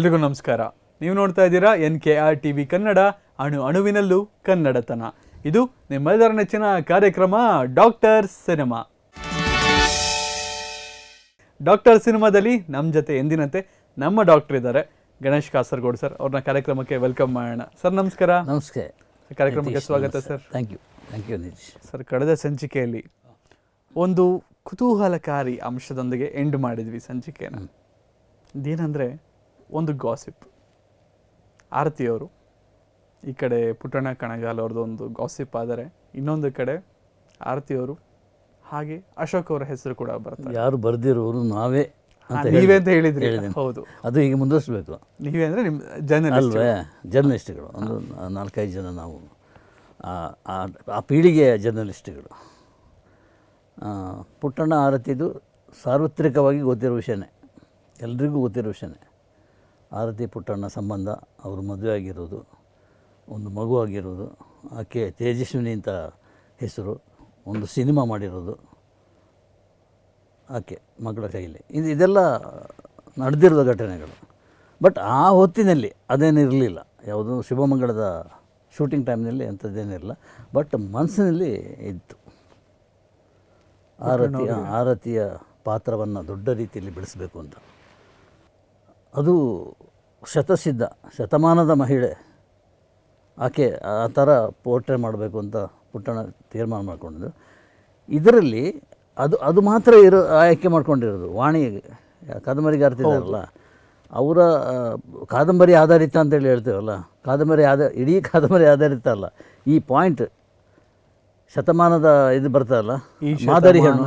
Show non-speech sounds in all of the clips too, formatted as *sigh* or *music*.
ಎಲ್ರಿಗೂ ನಮಸ್ಕಾರ. ನೀವು ನೋಡ್ತಾ ಇದ್ದೀರಾ N K R T V Kannada ಅಣು ಅಣುವಿನಲ್ಲೂ ಕನ್ನಡತನ. ಇದು ನಿಮ್ಮೆಲ್ಲರ ನೆಚ್ಚಿನ ಕಾರ್ಯಕ್ರಮ ಡಾಕ್ಟರ್ ಸಿನಿಮಾ. ಡಾಕ್ಟರ್ ಸಿನಿಮಾದಲ್ಲಿ ನಮ್ಮ ಜೊತೆ ಎಂದಿನಂತೆ ನಮ್ಮ ಡಾಕ್ಟರ್ ಇದ್ದಾರೆ. ಗಣೇಶ್ ಕಾಸರ್ಗೋಡ್ ಸರ್ ಅವ್ರನ್ನ ಕಾರ್ಯಕ್ರಮಕ್ಕೆ ವೆಲ್ಕಮ್ ಮಾಡೋಣ. ಸರ್ ನಮಸ್ಕಾರ. ನಮಸ್ತೆ. ಕಾರ್ಯಕ್ರಮಕ್ಕೆ ಸ್ವಾಗತ sir. Thank you thank you ನಿಜ್ sir ಕಳೆದ ಸಂಚಿಕೆಯಲ್ಲಿ ಒಂದು ಕುತೂಹಲಕಾರಿ ಅಂಶದೊಂದಿಗೆ ಎಂಡ್ ಮಾಡಿದ್ವಿ ಸಂಚಿಕೆನ. ಇದೇನಂದರೆ ಒಂದು ಗಾಸಿಪ್ ಆರತಿಯವರು ಈ ಕಡೆ ಪುಟ್ಟಣ್ಣ ಕಣಗಾಲ್ ಅವ್ರದ್ದು ಒಂದು ಗಾಸಿಪ್ ಆದರೆ ಇನ್ನೊಂದು ಕಡೆ ಆರತಿಯವರು ಹಾಗೆ ಅಶೋಕ್ ಅವರ ಹೆಸರು ಕೂಡ ಬರ್ತಾರೆ. ಯಾರು ಬರ್ದಿರೋರು ನಾವೇ ಅಂತ ನೀವೇ ಅಂತ ಹೇಳಿದ್ರಿ. ಹೌದು. ಅದು ಈಗ ಮುಂದುವರಿಸಬೇಕು. ನೀವೇ ಅಂದರೆ ನಿಮ್ಮ ಜರ್ನಲಿಸ್ಟ್ ಅಲ್ವೇ? ಜರ್ನಲಿಸ್ಟ್ಗಳು ಒಂದು ನಾಲ್ಕೈದು ಜನ ನಾವು. ಆ- ಪೀಳಿಗೆಯ ಜರ್ನಲಿಸ್ಟ್ಗಳು ಪುಟ್ಟಣ್ಣ ಆರತಿದು ಸಾರ್ವತ್ರಿಕವಾಗಿ ಗೊತ್ತಿರೋ ವಿಷಯನೇ. ಎಲ್ರಿಗೂ ಗೊತ್ತಿರೋ ವಿಷಯನೇ. ಆರತಿ ಪುಟ್ಟಣ್ಣ ಸಂಬಂಧ ಅವರು ಮದುವೆ ಆಗಿರೋದು, ಒಂದು ಮಗು ಆಗಿರೋದು, ಆಕೆ ತೇಜಸ್ವಿನಿ ಅಂತ ಹೆಸರು, ಒಂದು ಸಿನಿಮಾ ಮಾಡಿರೋದು ಆಕೆ ಮಗಳ ಕೈಯಲ್ಲಿ. ಇದು ಇದೆಲ್ಲ ನಡೆದಿರೋದು ಘಟನೆಗಳು. ಬಟ್ ಆ ಹೊತ್ತಿನಲ್ಲಿ ಅದೇನಿರಲಿಲ್ಲ. ಯಾವುದು ಶಿವಮಂಗಳದ ಶೂಟಿಂಗ್ ಟೈಮ್ನಲ್ಲಿ ಅಂಥದ್ದೇನಿರಲಿಲ್ಲ ಬಟ್ ಮನಸ್ಸಿನಲ್ಲಿ ಇತ್ತು. ಆರತಿಯ ಆರತಿಯ ಪಾತ್ರವನ್ನು ದೊಡ್ಡ ರೀತಿಯಲ್ಲಿ ಬೆಳೆಸಬೇಕು ಅಂತ. ಅದು ಶತಸಿದ್ಧ ಶತಮಾನದ ಮಹಿಳೆ. ಆಕೆ ಆ ಥರ ಪೋರ್ಟ್ರೇ ಮಾಡಬೇಕು ಅಂತ ಪುಟ್ಟಣ ತೀರ್ಮಾನ ಮಾಡಿಕೊಂಡಿದ್ದು. ಇದರಲ್ಲಿ ಅದು ಅದು ಮಾತ್ರ ಇರೋ ಆಯ್ಕೆ ಮಾಡ್ಕೊಂಡಿರೋದು ವಾಣಿ ಕಾದಂಬರಿಗಾರ್ತಿದಾರಲ್ಲ ಅವರ ಕಾದಂಬರಿ ಆಧಾರಿತ ಅಂತೇಳಿ ಹೇಳ್ತೇವಲ್ಲ ಕಾದಂಬರಿ ಆಧ ಇಡೀ ಕಾದಂಬರಿ ಆಧಾರಿತ ಅಲ್ಲ. ಈ ಪಾಯಿಂಟ್ ಶತಮಾನದ ಇದು ಬರ್ತದಲ್ಲ ಈ ಮಾದರಿ ಹೆಣ್ಣು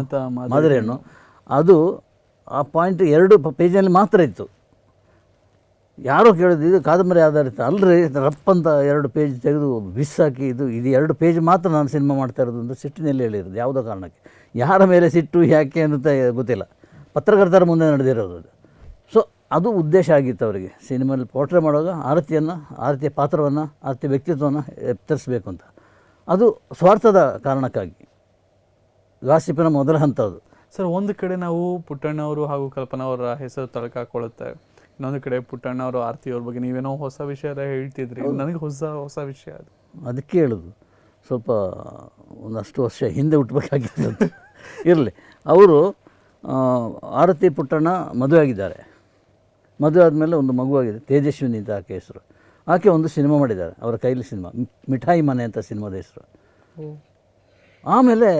ಮಾದರಿ ಹೆಣ್ಣು. ಅದು ಆ ಪಾಯಿಂಟ್ ಎರಡು ಪೇಜಲ್ಲಿ ಮಾತ್ರ ಇತ್ತು. ಯಾರೋ ಕೇಳಿದ್ರು, ಇದು ಕಾದಂಬರಿ ಆಧಾರಿತ. ಅಲ್ಲರಿ ರಪ್ಪಂತ ಎರಡು ಪೇಜ್ ತೆಗೆದು ಬಿಸ್ ಹಾಕಿ ಇದು ಇದು ಎರಡು ಪೇಜ್ ಮಾತ್ರ ನಾನು ಸಿನಿಮಾ ಮಾಡ್ತಾ ಇರೋದು ಅಂತ ಸಿಟ್ಟಿನಲ್ಲಿ ಹೇಳಿರೋದು, ಯಾವುದೋ ಕಾರಣಕ್ಕೆ. ಯಾರ ಮೇಲೆ ಸಿಟ್ಟು, ಯಾಕೆ ಅಂತ ಗೊತ್ತಿಲ್ಲ. ಪತ್ರಕರ್ತರ ಮುಂದೆ ನಡೆದಿರೋದು ಅದು. ಸೊ ಅದು ಉದ್ದೇಶ ಆಗಿತ್ತು ಅವರಿಗೆ. ಸಿನಿಮಾದಲ್ಲಿ ಪೋರ್ಟ್ರೇ ಮಾಡುವಾಗ ಆರತಿಯನ್ನು, ಆರತಿಯ ಪಾತ್ರವನ್ನು, ಆರತಿಯ ವ್ಯಕ್ತಿತ್ವವನ್ನು ಎತ್ತರಿಸಬೇಕು ಅಂತ. ಅದು ಸ್ವಾರ್ಥದ ಕಾರಣಕ್ಕಾಗಿ. ಗಾಸಿಪಿನ ಮೊದಲ ಹಂತ ಅದು ಸರ್, ಒಂದು ಕಡೆ ನಾವು ಪುಟ್ಟಣ್ಣ ಅವರು ಹಾಗೂ ಕಲ್ಪನಾ ಅವರ ಹೆಸರು ತಳಕಾಕೊಳ್ಳುತ್ತೆ ಇನ್ನೊಂದು ಕಡೆ ಪುಟ್ಟಣ್ಣ ಅವರು ಆರತಿ ಅವ್ರ ಬಗ್ಗೆ ನೀವೇನೋ ಹೊಸ ವಿಷಯ ಎಲ್ಲ ಹೇಳ್ತಿದ್ರಿ. ನನಗೆ ಹೊಸ ಹೊಸ ವಿಷಯ ಅದು. ಅದಕ್ಕೆ ಹೇಳೋದು ಸ್ವಲ್ಪ ಒಂದಷ್ಟು ವರ್ಷ ಹಿಂದೆ ಹುಟ್ಟಬೇಕಾಗಿತ್ತು *laughs* ಇರಲಿ. ಅವರು ಆರತಿ ಪುಟ್ಟಣ್ಣ ಮದುವೆ ಆಗಿದ್ದಾರೆ. ಮದುವೆ ಆದಮೇಲೆ ಒಂದು ಮಗುವಾಗಿದೆ ತೇಜಸ್ವಿನಿ ಅಂತ ಆಕೆ ಹೆಸರು. ಆಕೆ ಒಂದು ಸಿನಿಮಾ ಮಾಡಿದ್ದಾರೆ ಅವರ ಕೈಲಿ ಸಿನಿಮಾ. ಮಿಠಾಯಿ ಮನೆ ಅಂತ ಸಿನಿಮಾದ ಹೆಸರು. ಆಮೇಲೆ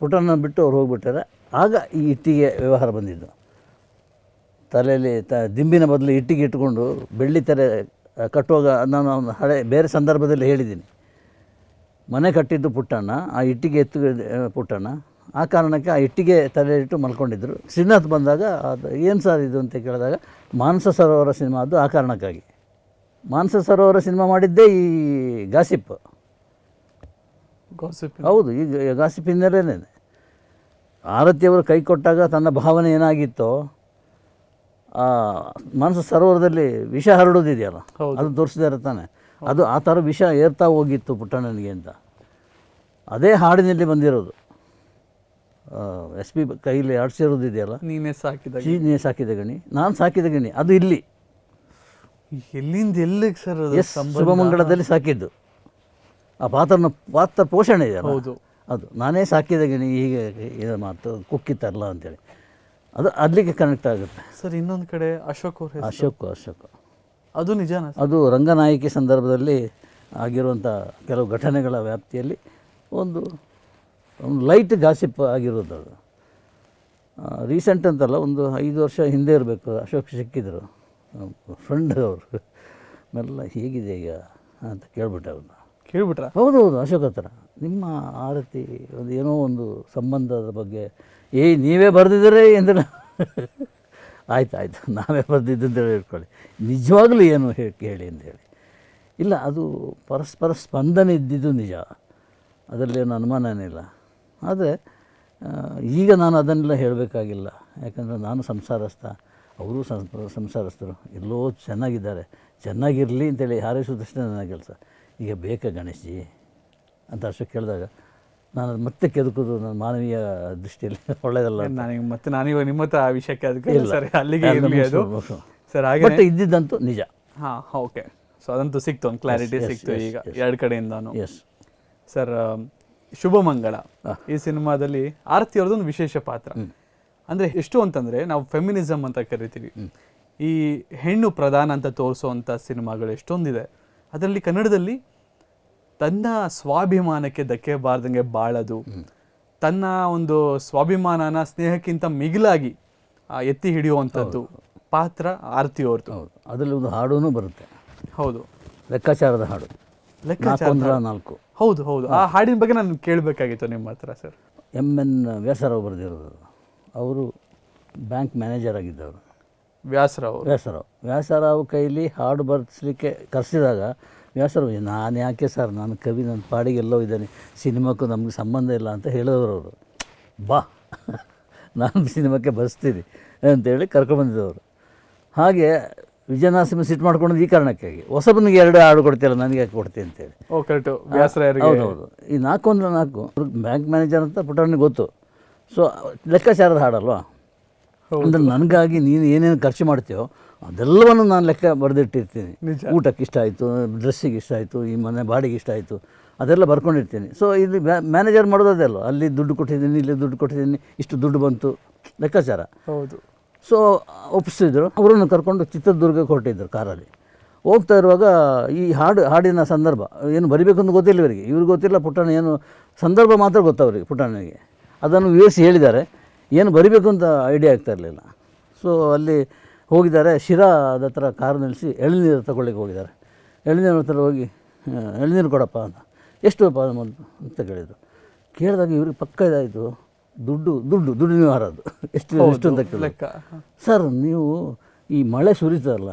ಪುಟ್ಟಣ್ಣ ಬಿಟ್ಟು ಅವ್ರು ಹೋಗ್ಬಿಟ್ಟಾರೆ. ಆಗ ಈ ಇಟ್ಟಿಗೆ ವ್ಯವಹಾರ ಬಂದಿದ್ದು. ತಲೆಯಲ್ಲಿ ತ ದಿಂಬಿನ ಬದಲು ಇಟ್ಟಿಗೆ ಇಟ್ಕೊಂಡು ಬೆಳ್ಳಿ ತೆರೆ ಕಟ್ಟುವಾಗ ನಾನು ಹಳೆ ಬೇರೆ ಸಂದರ್ಭದಲ್ಲಿ ಹೇಳಿದ್ದೀನಿ. ಮನೆ ಕಟ್ಟಿದ್ದು ಪುಟ್ಟಣ್ಣ ಆ ಇಟ್ಟಿಗೆ ಎತ್ತು ಪುಟ್ಟಣ್ಣ. ಆ ಕಾರಣಕ್ಕೆ ಆ ಇಟ್ಟಿಗೆ ತಲೆ ಇಟ್ಟು ಮಲ್ಕೊಂಡಿದ್ದರು ಶ್ರೀನಾಥ್ ಬಂದಾಗ ಅದು ಏನು ಸರ್ ಇದು ಅಂತ ಕೇಳಿದಾಗ ಮಾನಸ ಸರೋವರ ಸಿನಿಮಾ ಅದು ಆ ಕಾರಣಕ್ಕಾಗಿ. ಮಾನಸ ಸರೋವರ ಸಿನಿಮಾ ಮಾಡಿದ್ದೇ ಈ ಗಾಸಿಪ್. ಗಾಸಿಪ್. ಹೌದು ಈಗ ಗಾಸಿಪ್ ಹಿನ್ನೆಲೆನೇ ಆರತಿಯವರು ಕೈ ಕೊಟ್ಟಾಗ ತನ್ನ ಭಾವನೆ ಏನಾಗಿತ್ತೋ ಮನಸ್ಸು ಸರೋವರದಲ್ಲಿ ವಿಷ ಹರಡೋದಿದೆಯಲ್ಲ? ಅದು ತೋರಿಸಿದಾರೆ ತಾನೆ. ಅದು ಆ ಥರ ವಿಷ ಏರ್ತಾ ಹೋಗಿತ್ತು ಪುಟ್ಟಣ್ಣನಿಗೆ ಅಂತ. ಅದೇ ಹಾಡಿನಲ್ಲಿ ಬಂದಿರೋದು. ಎಸ್ ಪಿ ಕೈಲಿ ಆಡಿಸಿರೋದಿದೆಯಲ್ಲ? ನೀನೇ ಸಾಕಿದ ನೀನೇ ಸಾಕಿದ ಗಣಿ. ನಾನು ಸಾಕಿದ ಗಣಿ. ಅದು ಇಲ್ಲಿ. ಎಲ್ಲಿಂದ ಎಲ್ಲಿಗೆ ಸರ್ ಎಸ್ ಶುಭಮಂಗಳದಲ್ಲಿ ಸಾಕಿದ್ದು. ಆ ಪಾತ್ರನ ಪಾತ್ರ ಪೋಷಣೆ ಇದೆಯಲ್ಲ? ಹೌದು. ಅದು. ನಾನೇ ಸಾಕಿದ ಗಣಿ ಹೀಗೆ ಇದು ಮಾತು ಕುಕ್ಕಿತ್ತಲ್ಲ ಅಂತೇಳಿ. ಅದು ಅಲ್ಲಿಗೆ ಕನೆಕ್ಟ್ ಆಗುತ್ತೆ. ಸರ್ ಇನ್ನೊಂದು ಕಡೆ ಅಶೋಕ್ ಅವ್ರ ಅಶೋಕ್ ಅಶೋಕ್. ಅದು ನಿಜಾನ ಸರ್? ಅದು ರಂಗನಾಯಕಿ ಸಂದರ್ಭದಲ್ಲಿ ಆಗಿರುವಂಥ ಕೆಲವು ಘಟನೆಗಳ ವ್ಯಾಪ್ತಿಯಲ್ಲಿ ಒಂದು ಒಂದು ಲೈಟ್ ಗಾಸಿಪ್ ಆಗಿರೋದು ಅದು ರೀಸೆಂಟ್ ಅಂತಲ್ಲ ಒಂದು ಐದು ವರ್ಷ ಹಿಂದೆ ಇರಬೇಕು ಅಶೋಕ್ ಸಿಕ್ಕಿದ್ರು. ಫ್ರೆಂಡ್ ಅವರು. ಮೆಲ್ಲ ಹೇಗಿದೆ ಈಗ ಅಂತ ಕೇಳ್ಬಿಟ್ಟೆ ಅವ್ರನ್ನ. ಕೇಳ್ಬಿಟ್ರ? ಹೌದು ಹೌದು, ಅಶೋಕ್ ಹತ್ರ. ನಿಮ್ಮ ಆರತಿ ಒಂದು ಏನೋ ಒಂದು ಸಂಬಂಧದ ಬಗ್ಗೆ. ಏಯ್, ನೀವೇ ಬರೆದಿದ್ದೀರಿ ಎಂದ್ರೆ ಆಯ್ತು, ಆಯಿತು, ನಾವೇ ಬರೆದಿದ್ದು ಅಂತೇಳಿ ಹೇಳ್ಕೊಳ್ಳಿ. ನಿಜವಾಗ್ಲೂ ಏನು ಹೇಳಿ ಹೇಳಿ ಅಂತ ಹೇಳಿ. ಇಲ್ಲ, ಅದು ಪರಸ್ಪರ ಸ್ಪಂದನೆ ಇದ್ದಿದ್ದು ನಿಜ. ಅದರಲ್ಲಿ ಏನು ಅನುಮಾನನಿಲ್ಲ. ಆದರೆ ಈಗ ನಾನು ಅದನ್ನೆಲ್ಲ ಹೇಳಬೇಕಾಗಿಲ್ಲ. ಯಾಕಂದರೆ ನಾನು ಸಂಸಾರಸ್ಥ, ಅವರು ಸಂಸಾರಸ್ಥರು. ಎಲ್ಲೋ ಚೆನ್ನಾಗಿದ್ದಾರೆ. ಚೆನ್ನಾಗಿರಲಿ ಅಂತೇಳಿ ಹಾರೈಸೋದಷ್ಟೇ ನನ್ನ ಕೆಲಸ. ಈಗ ಬೇಕಾ ಗಣೇಶ್ಜಿ ಅಂತ ಅಷ್ಟು ಕೇಳಿದಾಗ ನಾನು ಅದು ಮತ್ತೆ ಕೆದಕೋದು ನನ್ನ ಮಾನವೀಯ ದೃಷ್ಟಿಯಲ್ಲಿ *laughs* ಒಳ್ಳೆಯದಲ್ಲ. ನನಗೆ ಮತ್ತೆ ನಾನೀಗ ನಿಮ್ಮ ಹತ್ರ ಆ ವಿಷಯಕ್ಕೆ ಅದಕ್ಕೆ. ಸರಿ ಅಲ್ಲಿಗೆ ಇರಲಿ ಅದು. ಸರ್ ಹಾಗೆ ಬಟ್ ಇದ್ದಿದ್ದಂತೂ ನಿಜ. ಹಾ ಓಕೆ ಸೊ ಅದಂತೂ ಸಿಕ್ತು ಒಂದು ಕ್ಲಾರಿಟಿ ಸಿಕ್ತು ಈಗ. ಎರಡು ಕಡೆಯಿಂದಾನು. ಎಸ್ ಸರ್ ಶುಭ ಮಂಗಳ ಈ ಸಿನಿಮಾದಲ್ಲಿ ಆರತಿ ಅವ್ರದ್ದು ಒಂದು ವಿಶೇಷ ಪಾತ್ರ. ಅಂದ್ರೆ ಎಷ್ಟು ಅಂತಂದ್ರೆ ನಾವು ಫೆಮಿನಿಸಮ್ ಅಂತ ಕರಿತೀವಿ. ಈ ಹೆಣ್ಣು ಪ್ರಧಾನ ಅಂತ ತೋರಿಸುವಂಥ ಸಿನಿಮಾಗಳು ಎಷ್ಟೊಂದಿದೆ. ಅದರಲ್ಲಿ ಕನ್ನಡದಲ್ಲಿ ತನ್ನ ಸ್ವಾಭಿಮಾನಕ್ಕೆ ಧಕ್ಕೆ ಬಾರ್ದಂಗೆ ಬಾಳದು. ತನ್ನ ಒಂದು ಸ್ವಾಭಿಮಾನನ ಸ್ನೇಹಕ್ಕಿಂತ ಮಿಗಿಲಾಗಿ ಎತ್ತಿ ಹಿಡಿಯುವಂಥದ್ದು ಪಾತ್ರ ಆರತಿ ಅವ್ರದ್ದು ಹೌದು. ಅದರಲ್ಲಿ ಒಂದು ಹಾಡೂ ಬರುತ್ತೆ. ಹೌದು. ಲೆಕ್ಕಾಚಾರದ ಹಾಡು. ಲೆಕ್ಕಾಚಾರ ನಾಲ್ಕು. ಹೌದು ಹೌದು. ಆ ಹಾಡಿನ ಬಗ್ಗೆ ನಾನು ಕೇಳಬೇಕಾಗಿತ್ತು ನಿಮ್ಮ ಹತ್ರ ಸರ್. ಎಂ ಎನ್ ವ್ಯಾಸರಾವ್ ಬರೆದಿರೋದು. ಅವರು ಬ್ಯಾಂಕ್ ಮ್ಯಾನೇಜರ್ ಆಗಿದ್ದವರು. ವ್ಯಾಸರಾವ್ ವ್ಯಾಸರಾವ್. ವ್ಯಾಸರಾವ್ ಕೈಲಿ ಹಾಡು ಬರ್ಸ್ಲಿಕ್ಕೆ ಕರೆಸಿದಾಗ ವ್ಯಾಸರಾವ್ ನಾನು ಯಾಕೆ ಸರ್ ನಾನು ಕವಿ ನನ್ನ ಪಾಡಿಗೆ ಎಲ್ಲೋ ಇದ್ದಾನೆ ಸಿನಿಮಾಕ್ಕೂ ನಮಗೆ ಸಂಬಂಧ ಇಲ್ಲ ಅಂತ ಹೇಳಿದವರು ಅವರು. ಬಾ ನಾನು ಸಿನಿಮಾಕ್ಕೆ ಬರೆಸ್ತೀನಿ ಅಂತೇಳಿ ಕರ್ಕೊಂಡ್ಬಂದಿದ್ದವರು ಹಾಗೆ ವಿಜಯನಾಸಿಂಹ ಸಿಟ್ಟು ಮಾಡ್ಕೊಂಡು ಈ ಕಾರಣಕ್ಕಾಗಿ. ಹೊಸಬನಿಗೆ ಎರಡು ಹಾಡು ಕೊಡ್ತೀರ ನನಗೆ ಯಾಕೆ ಕೊಡ್ತೀನಿ ಅಂತೇಳಿ. Oh correct. ವ್ಯಾಸರಾಯರಿಗೆ. ಹೌದೌದು ಈ ನಾಲ್ಕು ಅಂದ್ರೆ ನಾಲ್ಕು. ಬ್ಯಾಂಕ್ ಮ್ಯಾನೇಜರ್ ಅಂತ ಪುಟಣ್ಣಿಗೆ ಗೊತ್ತು. ಸೊ ಲೆಕ್ಕಾಚಾರದ ಹಾಡಲ್ವಾ? ಅಂದ್ರೆ ನನಗಾಗಿ ನೀನು ಏನೇನು ಖರ್ಚು ಮಾಡ್ತೀಯೋ ಅದೆಲ್ಲವನ್ನು ನಾನು ಲೆಕ್ಕ ಬರೆದಿಟ್ಟಿರ್ತೀನಿ. ಊಟಕ್ಕೆ ಇಷ್ಟ ಆಯಿತು ಡ್ರೆಸ್ಸಿಗೆ ಇಷ್ಟ ಆಯಿತು ಈ ಮನೆ ಬಾಡಿಗೆ ಇಷ್ಟ ಆಯಿತು ಅದೆಲ್ಲ ಬರ್ಕೊಂಡಿರ್ತೀನಿ. ಸೊ ಇಲ್ಲಿ ಮ್ಯಾನೇಜರ್ ಮಾಡೋದು ಅದೆಲ್ಲ ಅಲ್ಲಿ ದುಡ್ಡು ಕೊಟ್ಟಿದ್ದೀನಿ ಇಲ್ಲಿ ದುಡ್ಡು ಕೊಟ್ಟಿದ್ದೀನಿ ಇಷ್ಟು ದುಡ್ಡು ಬಂತು. ಲೆಕ್ಕಾಚಾರ. ಹೌದು. ಸೊ ಒಪ್ಪಿಸಿದ್ರು ಅವರನ್ನು ಕರ್ಕೊಂಡು ಚಿತ್ರದುರ್ಗಕ್ಕೆ ಹೊರಟಿದ್ದರು ಕಾರಲ್ಲಿ. ಹೋಗ್ತಾ ಇರುವಾಗ ಈ ಹಾಡು ಹಾಡಿನ ಸಂದರ್ಭ ಏನು ಬರಿಬೇಕು ಅಂತ ಗೊತ್ತಿಲ್ಲ ಇವರಿಗೆ. ಇವ್ರಿಗೆ ಗೊತ್ತಿಲ್ಲ ಪುಟ್ಟಣ್ಣ ಏನು ಸಂದರ್ಭ ಮಾತ್ರ ಗೊತ್ತವ್ರಿಗೆ ಪುಟ್ಟಣ್ಣನಿಗೆ ಅದನ್ನು ವಿವರಿಸಿ ಹೇಳಿದ್ದಾರೆ. ಏನು ಬರಿಬೇಕು ಅಂತ ಐಡಿಯಾ ಆಗ್ತಾ ಇರಲಿಲ್ಲ. ಸೊ ಅಲ್ಲಿ ಹೋಗಿದ್ದಾರೆ. ಶಿರಾದ ಹತ್ರ ಕಾರು ನಿಲ್ಲಿಸಿ ಎಳನೀರು ತಗೊಳ್ಳಿಕ್ಕೆ ಹೋಗಿದ್ದಾರೆ. ಎಳನೀರು ಹತ್ರ ಹೋಗಿ ಎಳನೀರು ಕೊಡಪ್ಪ ಅಂತ. ಎಷ್ಟು ಅಪ್ಪ ಅಂತ ಕೇಳಿದರು. ಕೇಳಿದಾಗ ಇವ್ರಿಗೆ ಪಕ್ಕ ಇದಾಯಿತು. ದುಡ್ಡು ದುಡ್ಡು ದುಡ್ಡು ನೀವು ಅದು ಎಷ್ಟು ಎಷ್ಟು ಅಂತ. ಲೆಕ್ಕ ಸರ್ ನೀವು ಈ ಮಳೆ ಸುರಿತಲ್ಲ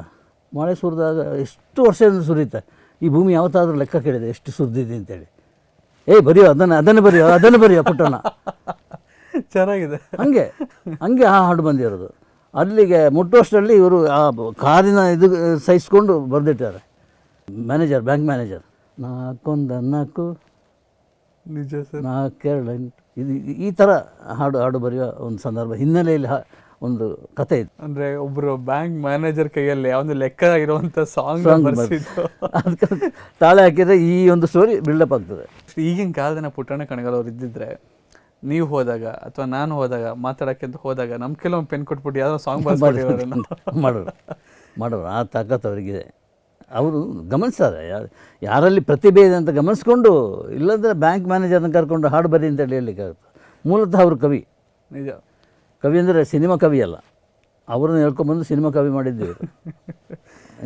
ಮಳೆ ಸುರಿದಾಗ ಎಷ್ಟು ವರ್ಷದಿಂದ ಸುರಿತ ಈ ಭೂಮಿ ಯಾವತ್ತಾದರೂ ಲೆಕ್ಕ ಕೇಳಿದೆ ಎಷ್ಟು ಸುರಿದಿದೆ ಅಂತೇಳಿ. ಏಯ್ ಬರೆಯೋ ಅದನ್ನು ಅದನ್ನು ಬರೆಯೋ ಅದನ್ನು ಬರೆಯೋ ಪುಟ್ಟಣ್ಣ. *laughs* ಚೆನ್ನಾಗಿದೆ. ಹಂಗೆ ಹಂಗೆ ಆ ಹಾಡು ಬಂದಿರೋದು. ಅಲ್ಲಿಗೆ ಮುಟ್ಟುವಷ್ಟರಲ್ಲಿ ಇವರು ಆ ಕಾರಿನ ಇದು ಸಹಿಸ್ಕೊಂಡು ಬರೆದಿಟ್ಟಾರೆ. ಮ್ಯಾನೇಜರ್ ಬ್ಯಾಂಕ್ ಮ್ಯಾನೇಜರ್ ನಾಲ್ಕೊಂದು ನಾಲ್ಕು ನಿಜ ಸರ್. ನಾಲ್ಕೆರಡು ಎಂಟು ಇದು ಈ ಥರ ಹಾಡು ಹಾಡು ಬರೆಯುವ ಒಂದು ಸಂದರ್ಭ ಹಿನ್ನೆಲೆಯಲ್ಲಿ ಒಂದು ಕತೆ ಇದೆ. ಅಂದರೆ ಒಬ್ಬರು ಬ್ಯಾಂಕ್ ಮ್ಯಾನೇಜರ್ ಕೈಯಲ್ಲಿ ಒಂದು ಲೆಕ್ಕ ಇರುವಂಥ ಸಾಂಗ್ ಅದಕ್ಕೆ ತಾಳೆ ಹಾಕಿದರೆ ಈ ಒಂದು ಸ್ಟೋರಿ ಬಿಲ್ಡಪ್ ಆಗ್ತದೆ. ಈಗಿನ ಕಾಲದ ಪುಟ್ಟಣ್ಣ ಕಣಗಾಲವ್ರು ಇದ್ದಿದ್ರೆ ನೀವು ಹೋದಾಗ ಅಥವಾ ನಾನು ಹೋದಾಗ ಮಾತಾಡೋಕ್ಕೆ ಅಂತ ಹೋದಾಗ ನಮ್ ಕೆಲವೊಮ್ಮೆ ಪೆನ್ ಕೊಟ್ಬಿಟ್ಟು ಯಾವ್ದೋ ಸಾಂಗ್ *laughs* ಮಾಡೋರು ಮಾಡೋರು ಆ ತಾಕತ್ತು ಅವರಿಗಿದೆ. ಅವರು ಗಮನಿಸ್ತಾರೆ ಯಾರಲ್ಲಿ ಪ್ರತಿಭೆ ಇದೆ ಅಂತ ಗಮನಿಸ್ಕೊಂಡು ಇಲ್ಲಾಂದರೆ ಬ್ಯಾಂಕ್ ಮ್ಯಾನೇಜರ್ನ ಕರ್ಕೊಂಡು ಹಾಡು ಬರಿ ಅಂತ ಹೇಳಿ ಹೇಳಲಿಕ್ಕಾಗುತ್ತೆ. ಮೂಲತಃ ಅವರು ಕವಿ. ನಿಜ. ಕವಿ ಅಂದರೆ ಸಿನಿಮಾ ಕವಿ ಅಲ್ಲ. ಅವ್ರನ್ನ ಹೇಳ್ಕೊಂಬಂದು ಸಿನಿಮಾ ಕವಿ ಮಾಡಿದ್ದೀವಿ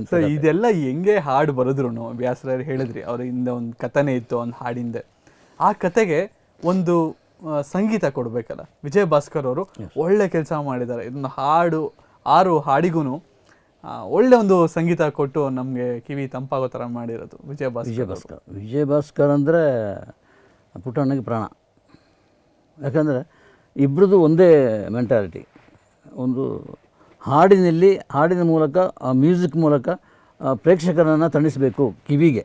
ಸೊ *laughs* ಇದೆಲ್ಲ ಹೆಂಗೆ ಹಾಡು ಬರೆದ್ರು ವ್ಯಾಸರಾಯರು ಹೇಳಿದ್ರಿ ಅವ್ರ ಹಿಂದೆ ಒಂದು ಕಥನೆ ಇತ್ತು ಒಂದು ಹಾಡಿಂದೆ. ಆ ಕತೆಗೆ ಒಂದು ಸಂಗೀತ ಕೊಡಬೇಕಲ್ಲ. ವಿಜಯ್ ಭಾಸ್ಕರ್ ಅವರು ಒಳ್ಳೆ ಕೆಲಸ ಮಾಡಿದ್ದಾರೆ. ಇದನ್ನು ಹಾಡು ಆರು ಹಾಡಿಗೂ ಒಳ್ಳೆ ಒಂದು ಸಂಗೀತ ಕೊಟ್ಟು ನಮಗೆ ಕಿವಿ ತಂಪಾಗೋ ಥರ ಮಾಡಿರೋದು ವಿಜಯ ಭಾಸ್ಕರ್ ವಿಜಯ ಭಾಸ್ಕರ್. ವಿಜಯ ಭಾಸ್ಕರ್ ಅಂದರೆ ಪುಟ್ಟಣ್ಣಗೆ ಪ್ರಾಣ. ಯಾಕಂದರೆ ಇಬ್ಬರದು ಒಂದೇ ಮೆಂಟಾಲಿಟಿ ಒಂದು ಹಾಡಿನಲ್ಲಿ ಹಾಡಿನ ಮೂಲಕ ಆ ಮ್ಯೂಸಿಕ್ ಮೂಲಕ ಪ್ರೇಕ್ಷಕರನ್ನು ತಣಿಸಬೇಕು ಕಿವಿಗೆ.